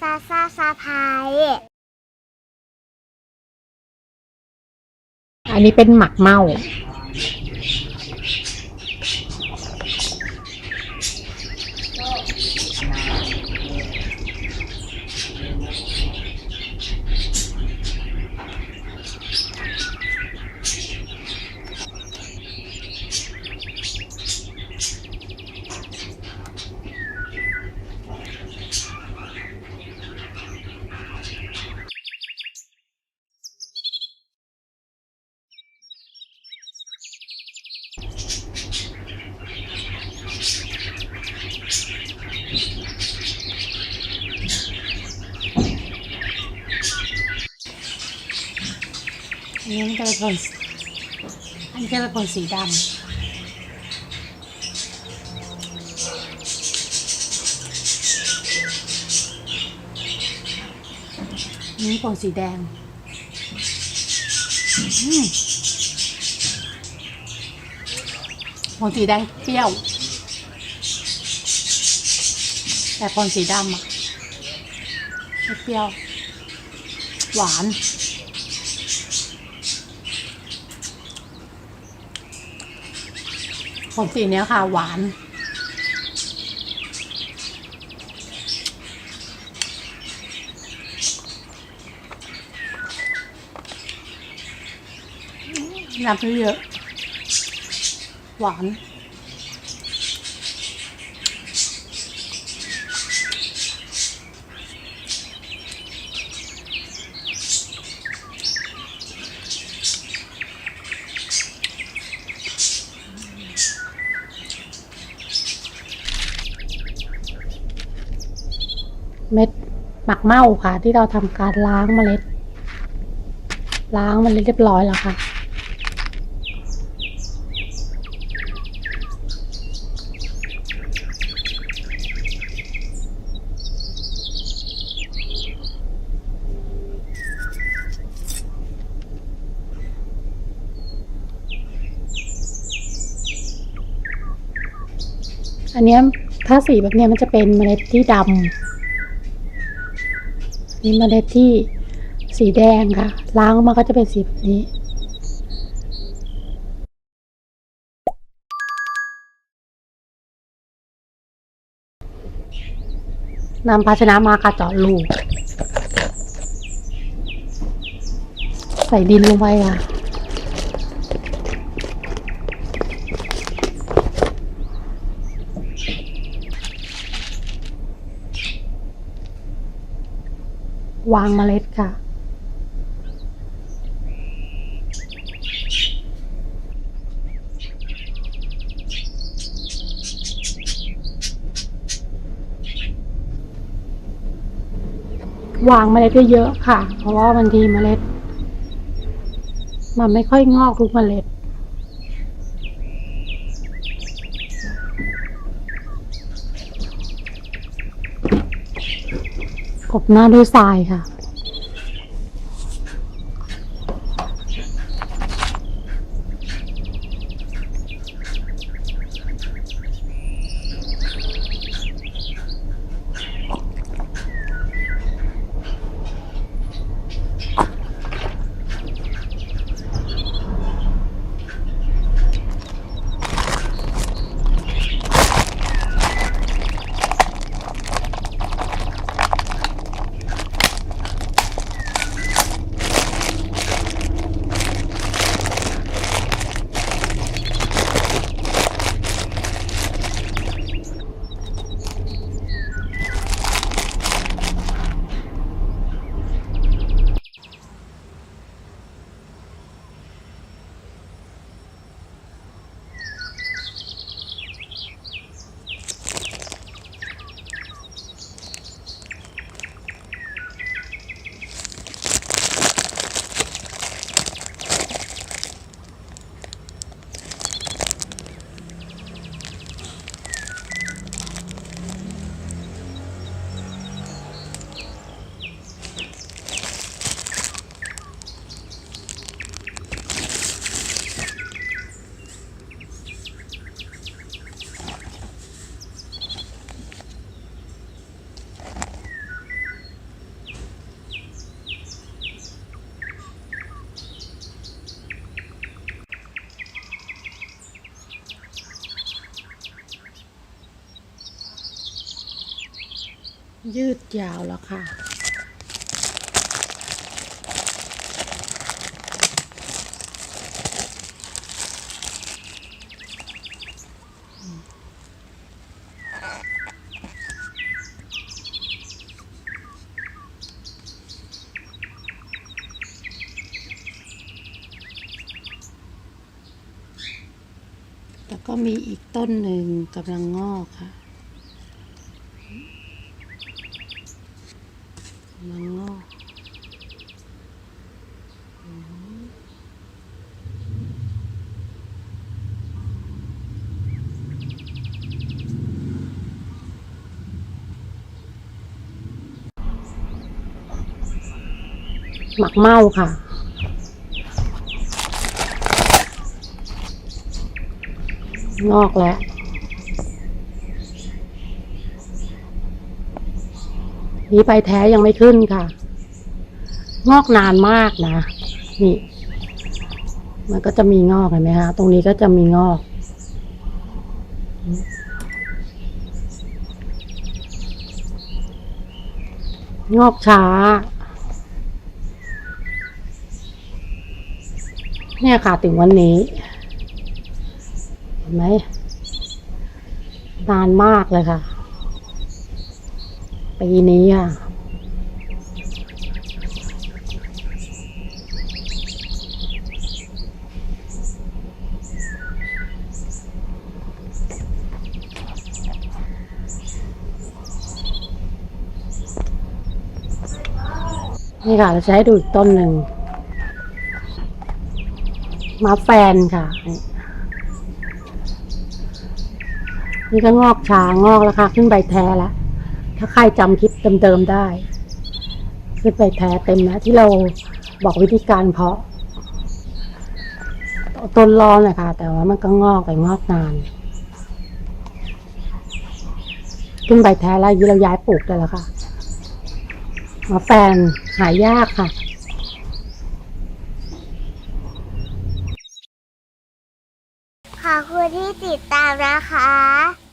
ซาซาซาพายอันนี้เป็นหมักเมา นี้มันจะเป็นอันนี้จะเป็นผลสีดำอันนี้ผลสีแดงอืมผลสีแดงเปรี้ยว แต่ผลสีดำอะไม่เปรี้ยว หวาน ผลสีเนี้ยค่ะ หวานน้ำเยอะ หวาน เม็ดหมักเม่าค่ะ ที่เราทำการล้างเมล็ด ล้างเมล็ดเรียบร้อยแล้วค่ะอันเนี้ยถ้าสีแบบนี้มันจะเป็นเมล็ดที่ดำ นี่เมล็ดที่สีแดงค่ะ ล้างมาก็จะเป็นสีแบบนี้ นำภาชนะมาค่ะเจาะรูใส่ดินลงไปค่ะ วางเมล็ดค่ะ วางเมล็ดเยอะๆค่ะ เพราะว่าบางทีเมล็ด มันไม่ค่อยงอกทุกเมล็ด บหน้าด้วยทรายค่ะ ยืดยาวแล้วค่ะ แล้วก็มีอีกต้นหนึ่งกำลังงอกค่ะ ยังงอกหมักเมาค่ะ งอกแล้ว นี่ใบแท้ยังไม่ขึ้นค่ะ งอกนานมากนะ นี่ มันก็จะมีงอกเห็นไหมคะตรงนี้ก็จะมีงอก งอกช้า เนี่ยค่ะถึงวันนี้ เห็นไหมนานมากเลยค่ะ ปีนี้อะนี่ค่ะเราจะให้ดูอีกต้นหนึ่งมาแฟนค่ะ นี่ก็งอกช้างอกแล้วค่ะ ขึ้นใบแท้แล้ว ถ้าใครจำคลิปเดิมๆได้ ขึ้นใบแท้เต็มแล้วที่เราบอกวิธีการเพาะ ต้นร้อนเลยค่ะ แต่ว่ามันก็งอกแต่งอกนาน ขึ้นใบแท้แล้วยี่เราย้ายปลูกได้แล้วค่ะมาแฟนหายากค่ะขอบคุณที่ติดตามนะคะ